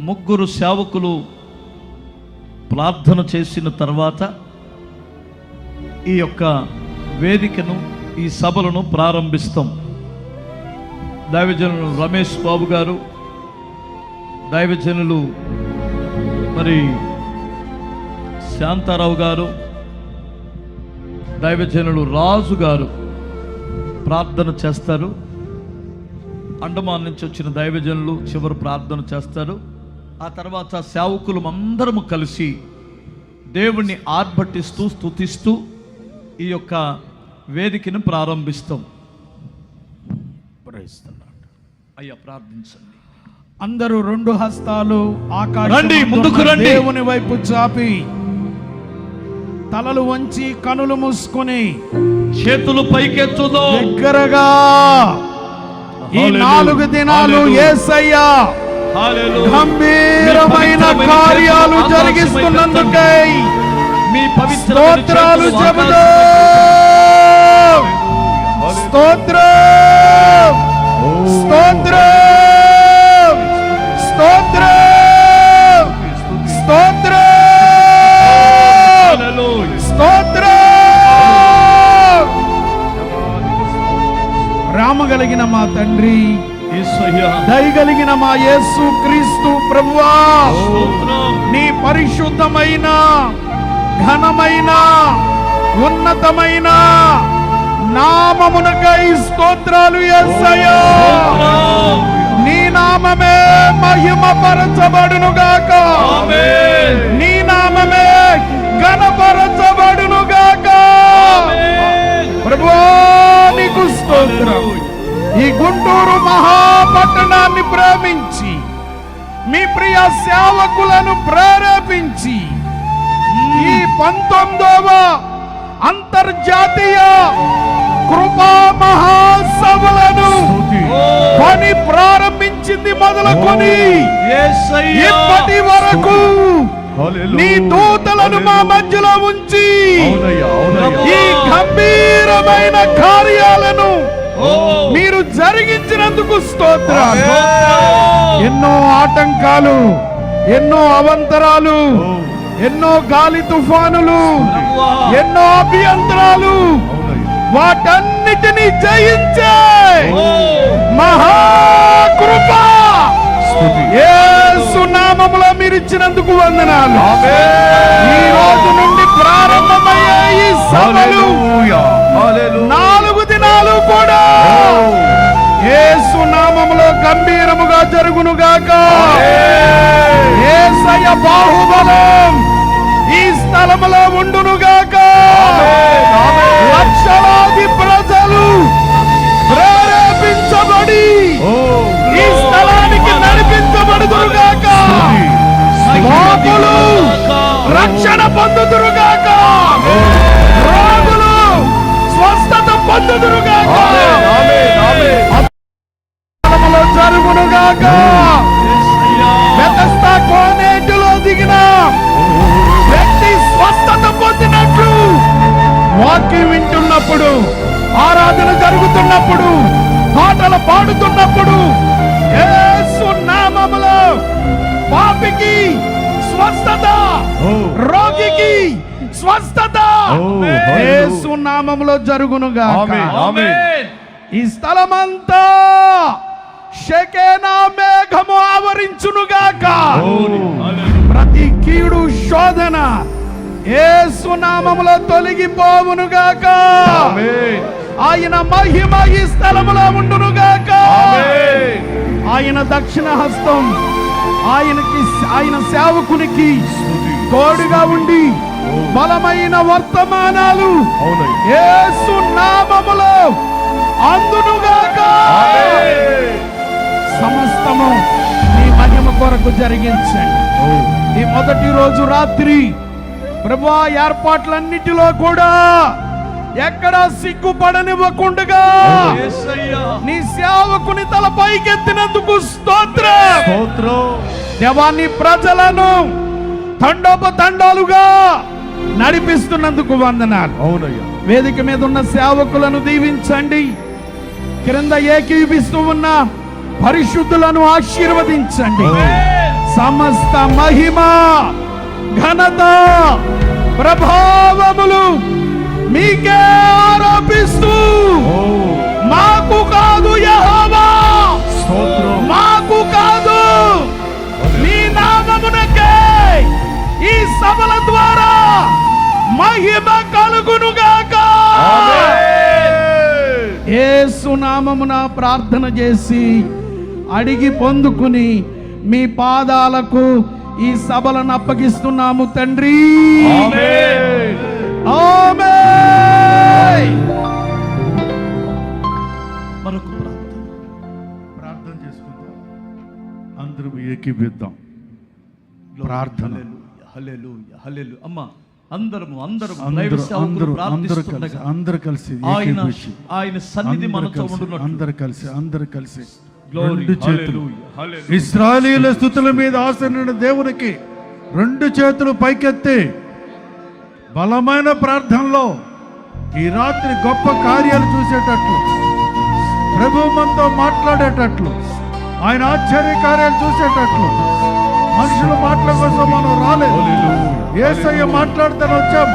ముగ్గురు సేవకులు ప్రార్థన చేసిన తర్వాత ఈ యొక్క వేదికను ఈ సభలను ప్రారంభిస్తాం. దైవజనులు రమేష్ బాబు గారు దైవజనులు మరి శాంతారావు గారు దైవజనులు రాజు గారు ప్రార్థన చేస్తారు అండమాన్ నుంచి వచ్చిన దైవజనులు చివరి ప్రార్థన చేస్తారు ఆ తర్వాత సేవకులు అందరము కలిసి దేవుణ్ణి ఆర్భటిస్తూ స్తుతిస్తూ ఈ యొక్క వేదికను ప్రారంభిస్తాం. అయ్యా ప్రార్థించండి అందరూ రెండు హస్తాలు ఆకాశం రండి, ముందుకు రండి. దేవుని వైపు చాపి తలలు వంచి కనులు మూసుకొని చేతులు పైకెత్తుదో. దగ్గరగా ఈ. నాలుగు దినాలు. ఏసయ్యా. గంభీరమైన కార్యాలు జరిగిస్తున్నందుకై మీ పవిత్ర స్తోత్రాలు చెబుతూ స్తోత్రం. స్తోత్రం స్తోత్రం. స్తోత్రం. రామగలిగిన మా తండ్రి దయగలిగిన మా యేసు క్రీస్తు ప్రభువా. నీ పరిశుద్ధమైన ఘనమైన ఉన్నతమైన నామమునకై స్తోత్రాలు యేసయ్యా నీ నామమే మహిమ పరచబడును గాక నీ ఈ గుంటూరు మహాపట్టణాన్ని ప్రేమించి మీ ప్రియ సేవకులను ప్రేరేపించి ఈ పంతొమ్మిదవ అంతర్జాతీయ కృపా మహాసభలను పని ప్రారంభించింది మొదలుకొని ఇప్పటి వరకు నీ దూతలను మా మధ్యలో ఉంచి ఈ గంభీరమైన కార్యాలను మీరు జరిగించినందుకు స్తోత్రాలు. ఎన్నో ఆటంకాలు ఎన్నో అవంతరాలు ఎన్నో గాలి తుఫానులు ఎన్నో అభ్యంతరాలు. వాటన్నిటిని జయించే మహాకృప యేసు నామములో మీరు ఇచ్చినందుకు వందనాలు. ఈ రోజు నుండి ప్రారంభమయ్యే ఈ సభలు నామములో గంభీరముగా జరుగును గాక యేసయ్య బాహుబలం ఈ స్థలములో ఉండును గాక లక్షలాది ప్రజలు ప్రేరేపించబడి ఈ స్థలానికి నడిపించబడుదురు గాక పాపులు రక్షణ పొందుదురు స్థలములో జరుగును గాక బెతస్తా కోనేటిలో దిగిన వ్యక్తి స్వస్థత పొందినట్లు వాక్యం వింటున్నప్పుడు ఆరాధన జరుగుతున్నప్పుడు పాటలు పాడుతున్నప్పుడు నామములో పాపికి స్వస్థత రోగికి స్వస్థత నామములో జరుగునుగా ఈ స్థలమంతా షకేనా మేఘము ఆవరించునుగాక. ప్రతి కీడు శోధన యేసు నామములో తొలగిపోవునుగాక. ఆయన మహిమ ఈ స్థలములో ఉండునుగాక. ఆయన దక్షిణ హస్తం ఆయనకి ఆయన సేవకునికి తోడుగా ఉండి బలమైన వర్తమానాలు యేసు నామములో అందునుగాక. సమస్తము నీ మహిమ కొరకు జరిగించండి. ఈ మొదటి రోజు రాత్రి ప్రభా ఏర్పాట్లన్నిటిలో కూడా ఎక్కడ సిగ్గుపడనివ్వకుండగా నీ సేవకుని తల పైకెత్తినందుకు స్తోత్రం. దేవాన్ని ప్రజలను తండోపతండాలుగా నడిపిస్తున్నందుకు వందనాలు. అవునయ్యా. వేదిక మీద ఉన్న సేవకులను దీవించండి. క్రింద ఏకీవిస్తూ ఉన్న పరిశుద్ధులను ఆశీర్వదించండి. సమస్త మహిమ ఘనత ప్రభావములు మీకే ఆరోపిస్తూ మాకు కాదు యెహోవా. మాకు కాదు. మీ నామమునకే ఈ సభల ద్వారా మహిమ కలుగునుగాక. యేసు నామమున ప్రార్థన చేసి అడిగి పొందుకుని మీ పాదాలకు ఈ సభలను అప్పగిస్తున్నాము తండ్రి. ఆమేన్. ఆమేన్. మరొక ప్రార్థన. ప్రార్థన చేసుకుందాం. అందరూ ఏకీపిద్దాం ప్రార్థన. హల్లెలూయా హల్లెలూయా అమ్మా అందరము అందరము అందరూ అందరూ అందరూ కలిసి ప్రార్థిస్తుండగా అందరూ కలిసి ఆయన ఆయన సన్నిధి మనతో అందరూ కలిసి అందరూ కలిసి రెండు చేతులు. ఇస్రాయలీల స్థుతుల మీద ఆసనున్న దేవునికి రెండు చేతులు పైకెత్తి బలమైన ప్రార్థనలో ఈ రాత్రి గొప్ప కార్యాలు చూసేటట్లు ప్రభు మనతో మాట్లాడేటట్లు ఆయన ఆశ్చర్య కార్యాలు చూసేటట్లు మనుషుల మాటల కోసం మనం రాలేదు. ఏసయ్య మాట్లాడుతాను వచ్చాం.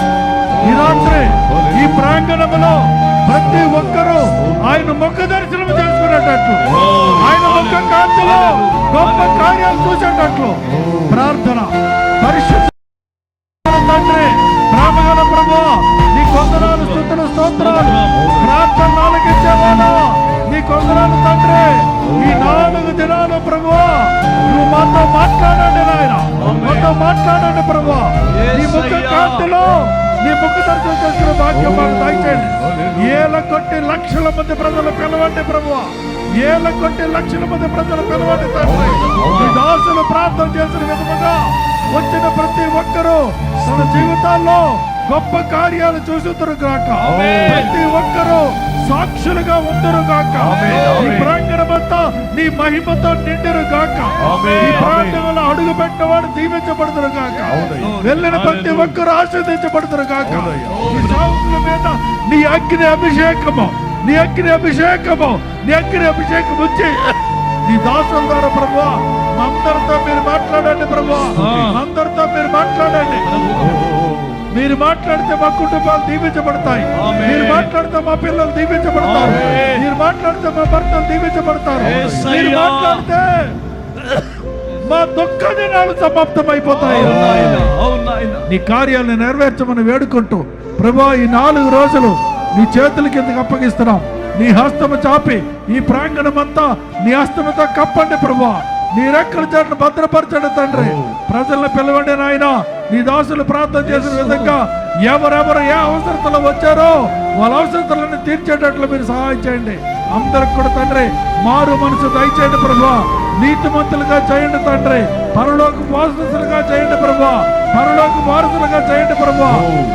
ఈ రాత్రి ఈ ప్రాంగణంలో నీ ముఖ దర్శనం చేసుకున్న భాగ్యం మాకు దయచేయండి. ఏల కొట్టి లక్షల మంది ప్రజలు పిలవండి ప్రభు ఏల కొట్టి లక్షల మంది ప్రజలు పిలవండి తండ్రి. దాసులు ప్రార్థన చేసిన విధముగా వచ్చిన ప్రతి ఒక్కరూ తన జీవితాల్లో గొప్ప కార్యాలు చూసుతురు గాక. ప్రతి ఒక్కరూ సాక్షులుగా ఉందరు గాక. ఈ ప్రాంగణమంతా నీ మహిమతో నిండరు గాక. ఈ ప్రాంతంలో అడుగు పెట్టవాడు దీవించబడుతురు గాక. వెళ్ళిన ప్రతి ఒక్కరు ఆశీర్దించబడుతురు గాక. ఈ సావుల మీద నీ అగ్ని అభిషేకము నీ అగ్ని అభిషేకము నీ అగ్ని అభిషేకం వచ్చి నీ దాసుల ద్వారా ప్రభు అందరితో మీరు మాట్లాడండి ప్రభు అందరితో మీరు మాట్లాడండి. మీరు మాట్లాడితే మా కుటుంబాలు దీవించబడతాయి. మీరు మాట్లాడితే మా పిల్లలు దీవించబడతారు. మీరు మాట్లాడితే మా భర్తలు దీవించబడతారు. మీరు మాట్లాడితే మా దుఃఖ దినాలు సమాప్తం అయిపోతాయి అవును నాయనా, అవును నాయనా. నీ కార్యాలను నెరవేర్చమని వేడుకుంటూ ప్రభా ఈ నాలుగు రోజులు నీ చేతుల కిందకి అప్పగిస్తున్నాం నీ హస్తము చాపి ఈ ప్రాంగణం అంతా నీ హస్తముతో కప్పండి ప్రభా నీ రెక్కల చెట్లు భద్రపరచండి తండ్రి. ప్రజలను పిలవండి నాయన. నీ దాసులు ప్రార్థన చేసిన విధంగా ఎవరెవరు ఏ అవసరతలో వచ్చారో వాళ్ళ అవసరతలను తీర్చేటట్లు మీరు సహాయం చేయండి. అందరికి కూడా తండ్రి మారు మనసు దయచేయండి ప్రభా నీతిమంతులుగా చేయండి తండ్రి. పరలోక వారసులుగా చేయండి ప్రభా. పరలోక వారసులుగా చేయండి ప్రభా.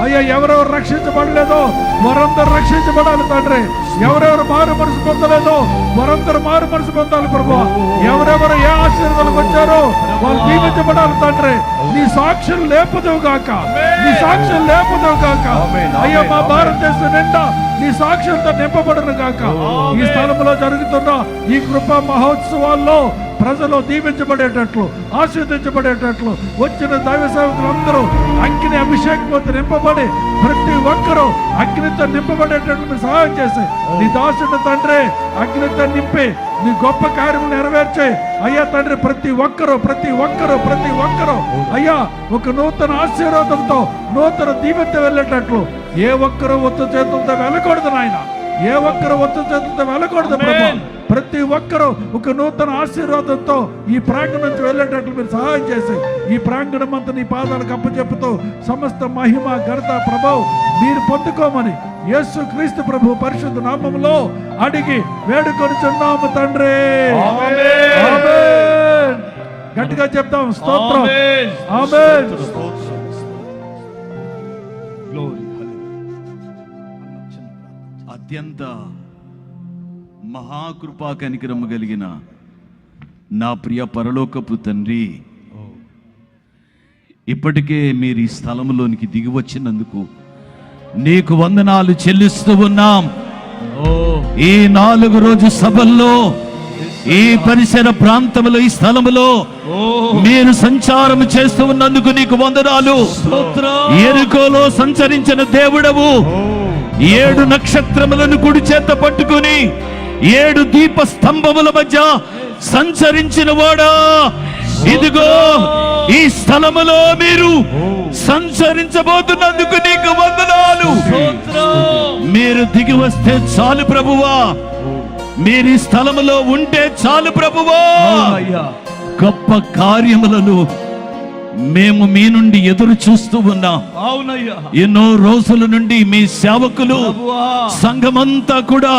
అయ్యా ఎవరెవరు రక్షించబడలేదో వారందరూ రక్షించబడాలి తండ్రి. ఎవరెవరు మారు మనసు పొందలేదో వారందరూ మారు మనసు పొందాలి ప్రభా. ఎవరెవరు ఏ ఆశీర్వాదాలకు వచ్చారో వాళ్ళు దీవించబడాలి తండ్రి. నీ సాక్షులు లేపదవు గాక. నీ సాక్షులు లేపదవు గాక. అయ్యా మా భారతదేశం నిండా నీ సాక్ష్యంతో నింపబడను గాక. ఈ స్థలంలో జరుగుతున్న ఈ కృపా మహోత్సవాల్లో ప్రజలు దీవించబడేటట్లు ఆశీర్దించబడేటట్లు వచ్చిన దైవ సేవకులందరూ అగ్ని అభిషేకంతో నింపబడి ప్రతి ఒక్కరూ అగ్నితో నింపబడేటట్లు సహాయం చేసి నీ దాసుడు తండ్రి అగ్నితో నింపి నీ గొప్ప కార్యం నెరవేర్చే అయ్యా తండ్రి ప్రతి ఒక్కరూ ప్రతి ఒక్కరూ ప్రతి ఒక్కరూ అయ్యా ఒక నూతన ఆశీర్వాదంతో నూతన దీవెంతో వెళ్ళేటట్లు ఏ ఒక్కరూ ఒత్తు చేతులతో వెళ్ళకూడదు నాయన. ఏ ఒక్కరు ఒత్తు చేతులతో వెళ్ళకూడదు ప్రభు. ప్రతి ఒక్కరూ ఒక నూతన ఆశీర్వాదంతో ఈ ప్రాంగణం నుంచి వెళ్ళేటట్లు మీరు సహాయం చేసి ఈ ప్రాంగణం అంతా నీ పాదాలకు అప్పచెప్పుతూ సమస్త మహిమ ఘనత ప్రభావం మీరు పొందుకోమని యేసు క్రీస్తు ప్రభు పరిశుద్ధ నామములో అడిగి వేడుకొని చున్నాము తండ్రి. గట్టిగా చెప్తాం స్తోత్రం ఆమేన్. అత్యంత మహాకృపా కనికరము కలిగిన నా ప్రియ పరలోకపు తండ్రి ఇప్పటికే మీరు ఈ స్థలంలోనికి దిగి వచ్చినందుకు నీకు వందనాలు చెల్లిస్తూ ఉన్నాం. ఓ ఈ నాలుగు రోజు సభల్లో ఈ పరిసర ప్రాంతములో ఈ స్థలములో మీరు సంచారం చేస్తూ ఉన్నందుకు నీకు వందనాలు. ఎరుకోలో సంచరించిన దేవుడవు. ఏడు నక్షత్రములను కుడి చేత పట్టుకుని ఏడు దీప స్తంభముల మధ్య సంచరించిన వాడా. ఇదిగో ఈ స్థలములో మీరు సంచరించబోతున్నందుకు నీకు వందనాలు. మీరు దిగి వస్తే చాలు ప్రభువా. మీరు ఈ స్థలములో ఉంటే చాలు ప్రభువా. గొప్ప కార్యములను మేము మీ నుండి ఎదురు చూస్తూ ఉన్నాం. అవునయ్యా. ఎన్నో రోజుల నుండి మీ సేవకులు సంఘమంతా కూడా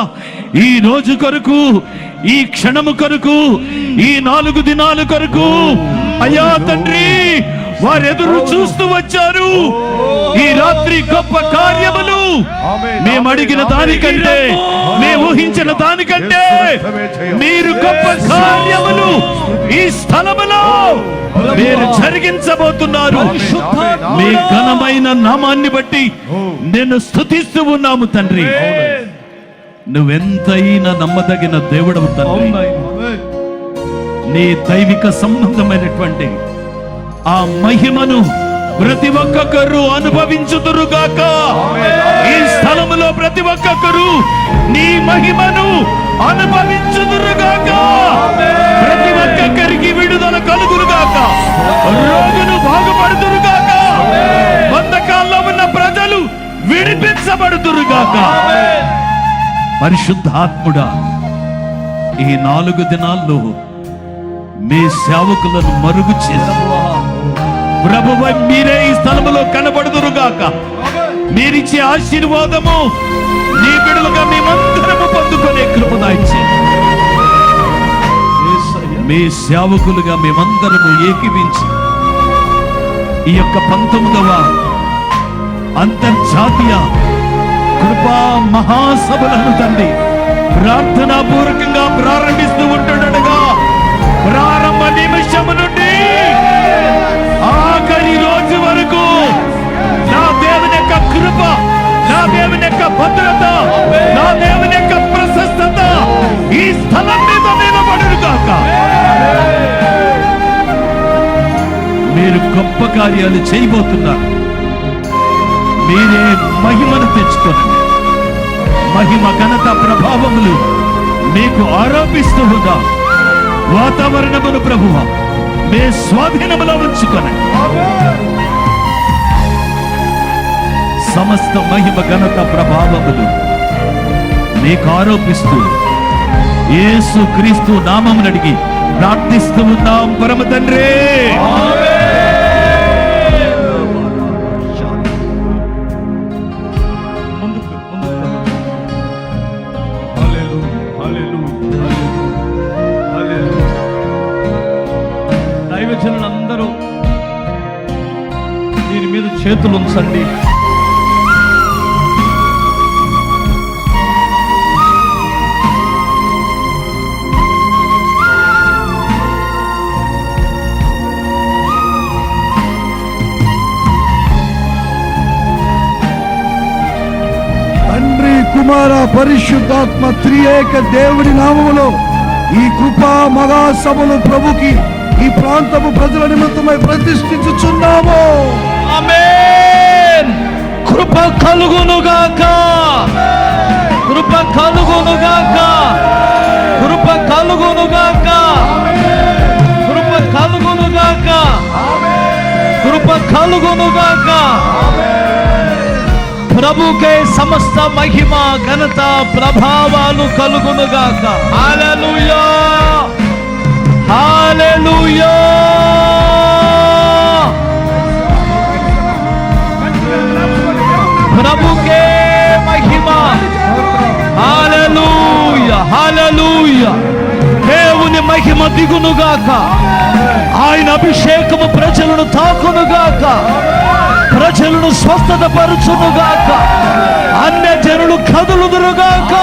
ఈ రోజు కొరకు ఈ క్షణము కొరకు ఈ నాలుగు దినాల కొరకు అయ్యా తండ్రి వారు ఎదురు చూస్తూ వచ్చారు. ఈ రాత్రి గొప్ప కార్యములు. మేము అడిగిన దానికంటే మేము ఊహించిన దానికంటే మీరు గొప్ప కార్యములు ఈ స్థలములో మీరు జరిగించబోతున్నారు. మీ ఘనమైన నామాన్ని బట్టి నేను స్థుతిస్తూ ఉన్నాము తండ్రి. నువ్వెంతైనా నమ్మదగిన దేవుడవు తండ్రి. నీ దైవిక సంబంధమైనటువంటి ఆ మహిమను ప్రతి ఒక్కొక్కరు అనుభవించుదురుగాక. ఈ స్థలములో ప్రతి ఒక్కొక్కరు నీ మహిమను అనుభవించుదురుగాక. ప్రతి పరిశుద్ధాత్ముడా ఈ నాలుగు దినాల్లో మీ సేవకులను మరుగు చేసి ప్రభువై మీరే ఈ స్థలములో కనబడుదురుగాక. మీరిచ్చే ఆశీర్వాదము నీ బిడలుగా మేమందరము పొందుకునే కృపదాయిచ్చే మీ సేవకులుగా మేమందరము ఏకీవించి ఈ యొక్క పంతొమ్మిదవ అంతర్జాతీయ కృపా మహాసభలను తండ్రి. ప్రార్థనా పూర్వకంగా ప్రారంభిస్తూ ఉంటుండగా ప్రారంభ నిమిషము నుండి ఆఖరి రోజు వరకు నా దేవుని యొక్క కృప నా దేవుని యొక్క భద్రత నా దేవుని యొక్క ప్రశస్తత ఈ స్థలం మీద నిలబడును కాక మీరు గొప్ప కార్యాలు చేయబోతున్నారు. మీరే మహిమను తెచ్చుకోనండి. మహిమ ఘనత ప్రభావములు మీకు ఆరోపిస్తూ ఉందా వాతావరణమును ప్రభువ మీ స్వాధీనములో ఉంచుకొనండి. సమస్త మహిమ ఘనత ప్రభావములు మీకు ఆరోపిస్తూ ఏసు క్రీస్తు నామమునడిగి ప్రార్థిస్తూ ఉన్నాం పరమ తండ్రే. దీని మీద చేతులు ఉంచండి. కుమార పరిశుద్ధాత్మ త్రియేక దేవుడి నామములో ఈ కృపా మహాసభలు ప్రభుకి ఈ ప్రాంతము ప్రజల నిమిత్తమై ప్రతిష్ఠించుచున్నాము. ఆమెన్. కృప కలుగునుగాక కృప కలుగునుగాక కృప కలుగునుగాక కృప కలుగునుగాక కృప కలుగునుగాక ప్రభుకే సమస్త మహిమ ఘనత ప్రభావాలు కలుగునుగాక హాలూయా హాలూయా హల్లెలూయా. దేవుని మహిమ దిగునుగాక. ఆయన అభిషేకము ప్రజలను తాకునుగాక. ప్రజలను స్వస్థత పరుచునుగాక అన్య జనులు కదులుదురుగాక.